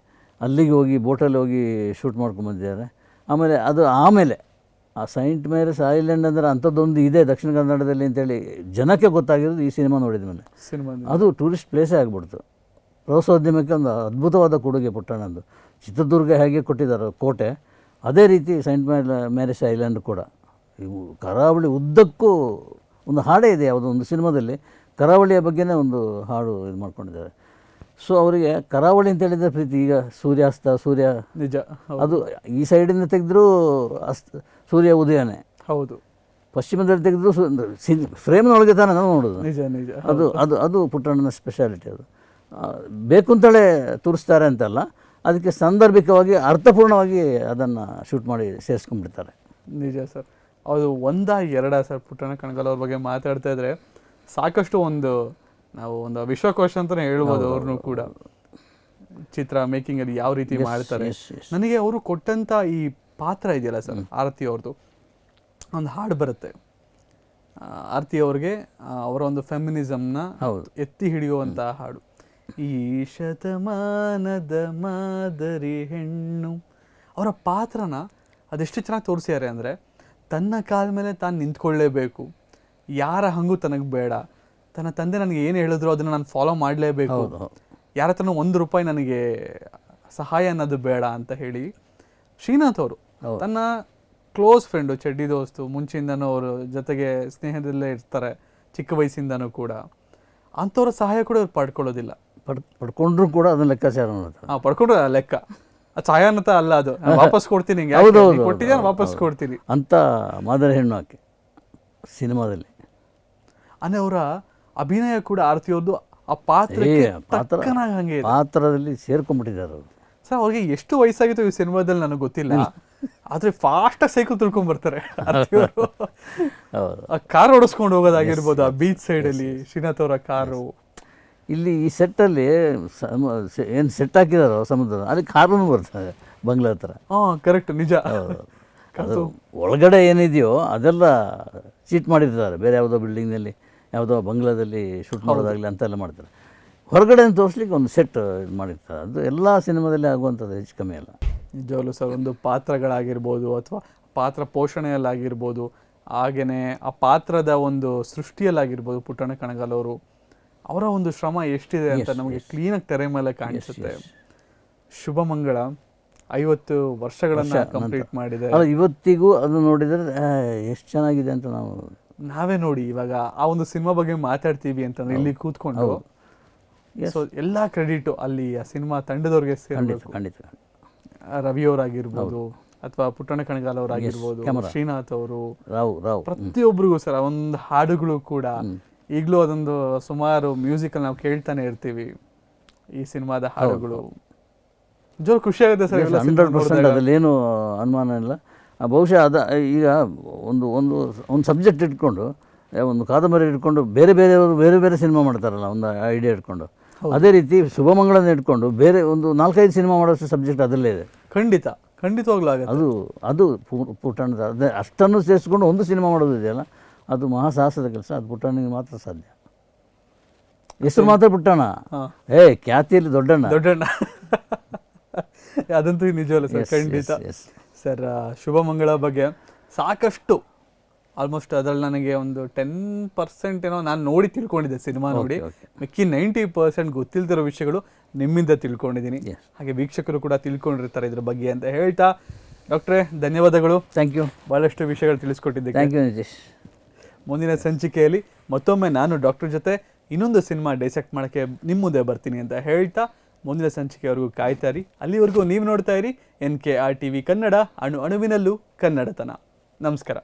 ಅಲ್ಲಿಗೆ ಹೋಗಿ ಬೋಟಲ್ಲಿ ಹೋಗಿ ಶೂಟ್ ಮಾಡ್ಕೊಂಬಂದಿದ್ದಾರೆ ಆಮೇಲೆ ಅದು ಆಮೇಲೆ ಆ ಸೈಂಟ್ ಮೇರಿಸ್ ಐಲ್ಯಾಂಡ್ ಅಂದರೆ ಅಂಥದ್ದೊಂದು ಇದೆ ದಕ್ಷಿಣ ಕನ್ನಡದಲ್ಲಿ ಅಂತೇಳಿ ಜನಕ್ಕೆ ಗೊತ್ತಾಗಿರೋದು ಈ ಸಿನಿಮಾ ನೋಡಿದ ಮೇಲೆ. ಸಿನಿಮಾ ಅದು ಟೂರಿಸ್ಟ್ ಪ್ಲೇಸೇ ಆಗಿಬಿಡ್ತು. ಪ್ರವಾಸೋದ್ಯಮಕ್ಕೆ ಒಂದು ಅದ್ಭುತವಾದ ಕೊಡುಗೆ ಪುಟ್ಟಣದ್ದು ಚಿತ್ರದುರ್ಗ ಹೇಗೆ ಕೊಟ್ಟಿದ್ದಾರೆ ಕೋಟೆ ಅದೇ ರೀತಿ ಸೈಂಟ್ ಮ್ಯಾಲ್ ಮ್ಯಾರೇಜ್ ಐಲ್ಯಾಂಡ್ ಕೂಡ. ಇವು ಕರಾವಳಿ ಉದ್ದಕ್ಕೂ ಒಂದು ಹಾಡೇ ಇದೆ ಯಾವುದೋ ಒಂದು ಸಿನಿಮಾದಲ್ಲಿ ಕರಾವಳಿಯ ಬಗ್ಗೆನೇ ಒಂದು ಹಾಡು ಇದು ಮಾಡ್ಕೊಂಡಿದ್ದಾರೆ. ಸೊ ಅವರಿಗೆ ಕರಾವಳಿ ಅಂತ ಹೇಳಿದ್ರೆ ಪ್ರೀತಿ ಈಗ ಸೂರ್ಯಾಸ್ತ ಸೂರ್ಯ ನಿಜ ಅದು ಈ ಸೈಡಿಂದ ತೆಗೆದ್ರೂ ಅಸ್ತ ಸೂರ್ಯ ಉದಯನೇ. ಹೌದು. ಪಶ್ಚಿಮದಲ್ಲಿ ತೆಗೆದ್ರು ಫ್ರೇಮ್ನೊಳಗೆ ತಾನೇ ನಾವು ನೋಡೋದು. ನಿಜ ನಿಜ ಅದು ಅದು ಅದು ಪುಟ್ಟಣ್ಣನ ಸ್ಪೆಷಾಲಿಟಿ ಅದು. ಬೇಕು ಅಂತಲೇ ತೋರಿಸ್ತಾರೆ ಅಂತಲ್ಲ ಅದಕ್ಕೆ ಸಾಂದರ್ಭಿಕವಾಗಿ ಅರ್ಥಪೂರ್ಣವಾಗಿ ಅದನ್ನು ಶೂಟ್ ಮಾಡಿ ಸೇರಿಸ್ಕೊಂಡ್ಬಿಡ್ತಾರೆ. ನಿಜ ಸರ್. ಅದು ಒಂದ ಎರಡ ಸರ್ ಪುಟ್ಟಣ ಕಣಗಾಲ್ ಅವ್ರ ಬಗ್ಗೆ ಮಾತಾಡ್ತಾ ಇದ್ರೆ ಸಾಕಷ್ಟು ಒಂದು ನಾವು ಒಂದು ವಿಶ್ವಕೋಶ ಅಂತಾನೆ ಹೇಳ್ಬೋದು ಅವ್ರನ್ನೂ ಕೂಡ. ಚಿತ್ರ ಮೇಕಿಂಗ್ ಅಲ್ಲಿ ಯಾವ ರೀತಿ ಮಾಡ್ತಾರೆ. ನನಗೆ ಅವರು ಕೊಟ್ಟಂತ ಈ ಪಾತ್ರ ಇದೆಯಲ್ಲ ಸರ್ ಆರತಿ ಅವ್ರದ್ದು ಒಂದು ಹಾಡು ಬರುತ್ತೆ. ಆರತಿ ಅವ್ರಿಗೆ ಅವರ ಒಂದು ಫೆಮಿನಿಸಮ್ನ. ಎತ್ತಿ ಹಿಡಿಯುವಂತಹ ಹಾಡು. ಈ ಶತಮಾನದ ಮಾದರಿ ಹೆಣ್ಣು. ಅವರ ಪಾತ್ರನ ಅದೆಷ್ಟು ಚೆನ್ನಾಗಿ ತೋರಿಸ್ಯಾರೆ ಅಂದರೆ ತನ್ನ ಕಾಲ ಮೇಲೆ ತಾನು ನಿಂತ್ಕೊಳ್ಳೇಬೇಕು. ಯಾರ ಹಂಗೂ ತನಗೆ ಬೇಡ. ತನ್ನ ತಂದೆ ನನಗೆ ಏನು ಹೇಳಿದ್ರು ಅದನ್ನು ನಾನು ಫಾಲೋ ಮಾಡಲೇಬೇಕು. ಯಾರ ಹತ್ರನೂ ಒಂದು ರೂಪಾಯಿ ನನಗೆ ಸಹಾಯ ಅನ್ನೋದು ಬೇಡ ಅಂತ ಹೇಳಿ ಶ್ರೀನಾಥ್ ಅವರು ತನ್ನ ಕ್ಲೋಸ್ ಫ್ರೆಂಡು ಚಡ್ಡಿ ದೋಸ್ತು ಮುಂಚೆಯಿಂದನೂ ಅವರು ಜೊತೆಗೆ ಸ್ನೇಹದಲ್ಲೇ ಇರ್ತಾರೆ ಚಿಕ್ಕ ವಯಸ್ಸಿಂದನೂ ಕೂಡ. ಅಂಥವ್ರ ಸಹಾಯ ಕೂಡ ಅವ್ರು ಪಡ್ಕೊಳ್ಳೋದಿಲ್ಲ. ಪಡ್ ಪಡ್ಕೊಂಡ್ರೂ ಕೂಡ ಅದನ್ನ ಲೆಕ್ಕಾಚಾರ ಮಾಡ್ತಾರೆ ಪಡ್ಕೊಂಡ್ರ ಪಡ್ಕೊಂಡ್ರೆ ಲೆಕ್ಕ. ಅದು ಅಲ್ಲ ಅದು. ನಾನ್ *laughs* ವಾಪಸ್ ಕೊಡ್ತೀನಿ ಹೌದು, ಹೌದು, ಹೌದು, ವಾಪಸ್ ಕೊಡ್ತೀನಿ. ಅಂತ ಮಾದರಿ ಹೆಣ್ಣು ಆಕೆ ಸಿನಿಮಾದಲ್ಲಿ. ಅಂದ್ರೆ ಅವರ ಅಭಿನಯ ಕೂಡ ಆರತಿಯವ್ರದ್ದು ಆ ಪಾತ್ರಕ್ಕೆ ಏ, ಪಾತ್ರ- ತಕ್ಕನಾಗಿ ಹಂಗೆ ಇದೆ. ಪಾತ್ರದಲ್ಲಿ ಸೇರ್ಕೊಂಡ್ಬಿಟ್ಟಿದ್ದಾರೆ ಅವರು. ಸರ್ ಅವ್ರಿಗೆ ಎಷ್ಟು ವಯಸ್ಸಾಗಿತ್ತು ಈ ಸಿನಿಮಾದಲ್ಲಿ ನನಗೆ ಗೊತ್ತಿಲ್ಲ. ಆದ್ರೆ ಫಾಸ್ಟ್ ಆಗಿ ಸೈಕಲ್ ತುಳ್ಕೊಂಡ್ ಬರ್ತಾರೆ ಆರತಿಯವರು. *laughs* ಹೌದು. ಆ ಕಾರ್ ಓಡಿಸ್ಕೊಂಡು ಹೋಗೋದಾಗಿರ್ಬೋದು ಆ ಬೀಚ್ ಸೈಡ್ ಅಲ್ಲಿ ಶ್ರೀನಾಥ್ ಅವರ ಕಾರು ಇಲ್ಲಿ ಈ ಸೆಟ್ಟಲ್ಲಿ ಏನು ಸೆಟ್ ಹಾಕಿದಾರೋ ಸಮುದ್ರ ಅಲ್ಲಿ ಕಾರ್ಬನ್ ಬರ್ತದೆ ಬಂಗ್ಲಾ ಹತ್ರ. ಹಾಂ ಕರೆಕ್ಟ್ ನಿಜ. *laughs* ಅದು ಒಳಗಡೆ ಏನಿದೆಯೋ ಅದೆಲ್ಲ ಚೀಟ್ ಮಾಡಿರ್ತಾರೆ. ಬೇರೆ ಯಾವುದೋ ಬಿಲ್ಡಿಂಗ್ನಲ್ಲಿ ಯಾವುದೋ ಬಂಗ್ಲಾದಲ್ಲಿ ಶೂಟ್ ಮಾಡೋದಾಗಲಿ ಅಂತೆಲ್ಲ ಮಾಡ್ತಾರೆ. ಹೊರಗಡೆ ತೋರಿಸ್ಲಿಕ್ಕೆ ಒಂದು ಸೆಟ್ ಇದು ಮಾಡಿರ್ತಾರೆ. ಅದು ಎಲ್ಲ ಸಿನಿಮಾದಲ್ಲಿ ಆಗುವಂಥದ್ದು ಹೆಚ್ಚು ಕಮ್ಮಿ ಅಲ್ಲ. ನಿಜವಾಗ್ಲೂ ಸರ್ ಒಂದು ಪಾತ್ರಗಳಾಗಿರ್ಬೋದು ಅಥವಾ ಪಾತ್ರ ಪೋಷಣೆಯಲ್ಲಾಗಿರ್ಬೋದು ಹಾಗೆಯೇ ಆ ಪಾತ್ರದ ಒಂದು ಸೃಷ್ಟಿಯಲ್ಲಾಗಿರ್ಬೋದು ಪುಟ್ಟಣ ಕಣಗಾಲ್ ಅವರು ಒಂದು ಶ್ರಮ ಎಷ್ಟಿದೆ ಅಂತ ನಮಗೆ ಕ್ಲೀನಾಗಿ ತೆರೆ ಮೇಲೆ ಕಾಣಿಸುತ್ತೆ. ಶುಭ ಮಂಗಳ. ಐವತ್ತು ವರ್ಷಗಳನ್ನ ಕಂಪ್ಲೀಟ್ ಮಾಡಿದೆ. ಅಲ್ಲ ಇವತ್ತಿಗೂ ಅದು ನೋಡಿದರೆ ಎಷ್ಟು ಚೆನ್ನಾಗಿದೆ ಅಂತ ನಾವು ನಾವೇ ನೋಡಿ ಇವಾಗ ಆ ಒಂದು ಸಿನಿಮಾ ಬಗ್ಗೆ ಮಾತಾಡ್ತೀವಿ ಅಂತಂದ್ರೆ ಇಲ್ಲಿ ಕೂತ್ಕೊಂಡು. ಸೊ ಎಲ್ಲಾ ಕ್ರೆಡಿಟ್ ಅಲ್ಲಿ ಆ ಸಿನಿಮಾ ತಂಡದವ್ರಿಗೆ ಸೇರಬೇಕು. ಖಂಡಿತ ರವಿ ಅವರಾಗಿರ್ಬೋದು ಅಥವಾ ಪುಟ್ಟಣ ಕಣಗಾಲ್ ಅವರಾಗಿರ್ಬೋದು. ಶ್ರೀನಾಥ್ ಅವರು. ರಾವ್ ರಾವ್. ಪ್ರತಿಯೊಬ್ಬರಿಗೂ ಸರ್ ಒಂದು ಹಾಡುಗಳು ಕೂಡ ಈಗಲೂ ಅದೊಂದು ಸುಮಾರು ಮ್ಯೂಸಿಕಲ್ ನಾವು ಕೇಳ್ತಾನೆ ಇರ್ತೀವಿ ಈ ಸಿನಿಮಾದ ಹಾಡುಗಳು. ಜೋರು ಖುಷಿ ಆಗುತ್ತೆ ಸರ್ ಹಂಡ್ರೆಡ್ ಪರ್ಸೆಂಟ್. ಅದರಲ್ಲೇನು ಅನುಮಾನ ಇಲ್ಲ. ಆ, ಬಹುಶಃ ಅದ ಈಗ ಒಂದು ಒಂದು ಒಂದು ಸಬ್ಜೆಕ್ಟ್ ಇಟ್ಕೊಂಡು ಒಂದು ಕಾದಂಬರಿ ಇಟ್ಕೊಂಡು ಬೇರೆ ಬೇರೆಯವರು ಬೇರೆ ಬೇರೆ ಸಿನಿಮಾ ಮಾಡ್ತಾರಲ್ಲ ಒಂದು ಐಡಿಯಾ ಇಟ್ಕೊಂಡು. ಅದೇ ರೀತಿ ಶುಭಮಂಗಳನ್ನು ಇಟ್ಕೊಂಡು ಬೇರೆ ಒಂದು ನಾಲ್ಕೈದು ಸಿನಿಮಾ ಮಾಡೋಷ್ಟು ಸಬ್ಜೆಕ್ಟ್ ಅದರಲ್ಲೇ ಇದೆ. ಖಂಡಿತ ಖಂಡಿತವಾಗ್ಲೂ ಆಗುತ್ತೆ. ಅದು ಅದು ಪುಟಾಣದ ಅದೇ ಅಷ್ಟನ್ನು ಸೇರಿಸ್ಕೊಂಡು ಒಂದು ಸಿನಿಮಾ ಮಾಡೋದು ಇದೆಯಲ್ಲ ಅದು ಮಹಾಸಾಹಸದ ಕೆಲಸ ಅದು ಪುಟ್ಟಣ್ಣನಿಗೆ ಮಾತ್ರ ಸಾಧ್ಯ. ಹೆಸರು ಮಾತ್ರ ಪುಟ್ಟಣ್ಣ. ಏ ಖ್ಯಾತಿಯಲ್ಲಿ ದೊಡ್ಡಣ್ಣ. ದೊಡ್ಡಣ್ಣ. ಅದಂತೂ ನಿಜವಲ್ಲ ಸರ್ ಖಂಡಿತ. ಸರ್ ಶುಭ ಮಂಗಳ ಬಗ್ಗೆ ಸಾಕಷ್ಟು ಆಲ್ಮೋಸ್ಟ್ ಅದ್ರಲ್ಲಿ ನನಗೆ ಒಂದು ಟೆನ್ ಪರ್ಸೆಂಟ್ ಏನೋ ನಾನು ನೋಡಿ ತಿಳ್ಕೊಂಡಿದ್ದೆ ಸಿನಿಮಾ ನೋಡಿ. ಮಿಕ್ಕಿ ನೈಂಟಿ ಪರ್ಸೆಂಟ್ ಗೊತ್ತಿಲ್ದಿರೋ ವಿಷಯಗಳು ನಿಮ್ಮಿಂದ ತಿಳ್ಕೊಂಡಿದ್ದೀನಿ. ಹಾಗೆ ವೀಕ್ಷಕರು ಕೂಡ ತಿಳ್ಕೊಂಡಿರ್ತಾರೆ ಇದ್ರ ಬಗ್ಗೆ ಅಂತ ಹೇಳ್ತಾ. ಡಾಕ್ಟ್ರೆ ಧನ್ಯವಾದಗಳು. ಥ್ಯಾಂಕ್ ಯು ಬಹಳಷ್ಟು ವಿಷಯಗಳು ತಿಳಿಸ್ಕೊಟ್ಟಿದ್ದೆ ಥ್ಯಾಂಕ್ ಯು ನಿತೀಶ್ ಮುಂದಿನ ಸಂಚಿಕೆಯಲ್ಲಿ ಮತ್ತೊಮ್ಮೆ ನಾನು ಡಾಕ್ಟರ್ ಜೊತೆ ಇನ್ನೊಂದು ಸಿನಿಮಾ ಡೈಸೆಕ್ಟ್ ಮಾಡೋಕ್ಕೆ ನಿಮ್ಮ ಮುಂದೆ ಬರ್ತೀನಿ ಅಂತ ಹೇಳ್ತಾ ಮುಂದಿನ ಸಂಚಿಕೆವರೆಗೂ ಕಾಯ್ತಾ ಇರಿ. ಅಲ್ಲಿವರೆಗೂ ನೀವು ನೋಡ್ತಾ ಇರಿ N K R T V Kannada, ಅಣು ಅಣುವಿನಲ್ಲೂ ಕನ್ನಡತನ. ನಮಸ್ಕಾರ.